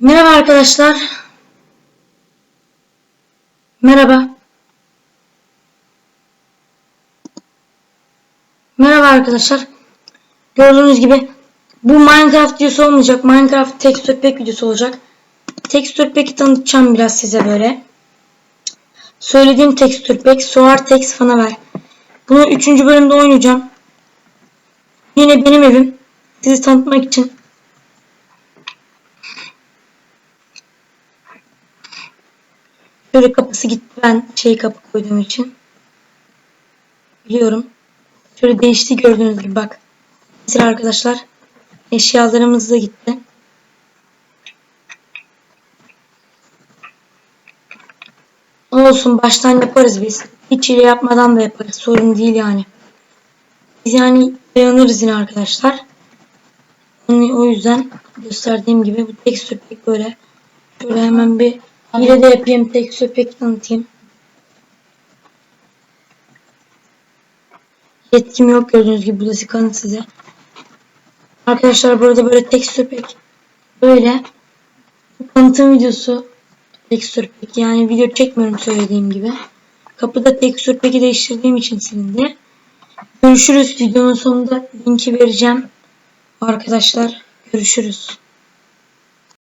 Merhaba arkadaşlar. Merhaba. Merhaba arkadaşlar. Gördüğünüz gibi bu Minecraft videosu olmayacak. Minecraft texture pack videosu olacak. Texture pack'i tanıtacağım biraz size böyle. Söylediğim texture pack Soar Text Fanaver. Bunu 3. bölümde oynayacağım. Yine benim evim. Sizi tanıtmak için. Şöyle kapısı gitti ben şey kapı koyduğum için. Biliyorum. Şöyle değişti gördüğünüz gibi bak. Mesela arkadaşlar eşyalarımız da gitti. Olsun baştan yaparız biz. Hiç ile yapmadan da yaparız. Sorun değil yani. Biz yani dayanırız yine arkadaşlar. Onu- O yüzden gösterdiğim gibi bu tekstür pek böyle. Şöyle hemen bir hile de yapayım. Tekstür pek tanıtayım. Yetkim yok gördüğünüz gibi. Bu da kanıt size. Arkadaşlar burada böyle tekstür pek böyle. Tanıtım videosu tekstür pek yani video çekmiyorum söylediğim gibi. Kapıda tekstür peki değiştirdiğim için silindi. Görüşürüz. Videonun sonunda linki vereceğim. Arkadaşlar görüşürüz.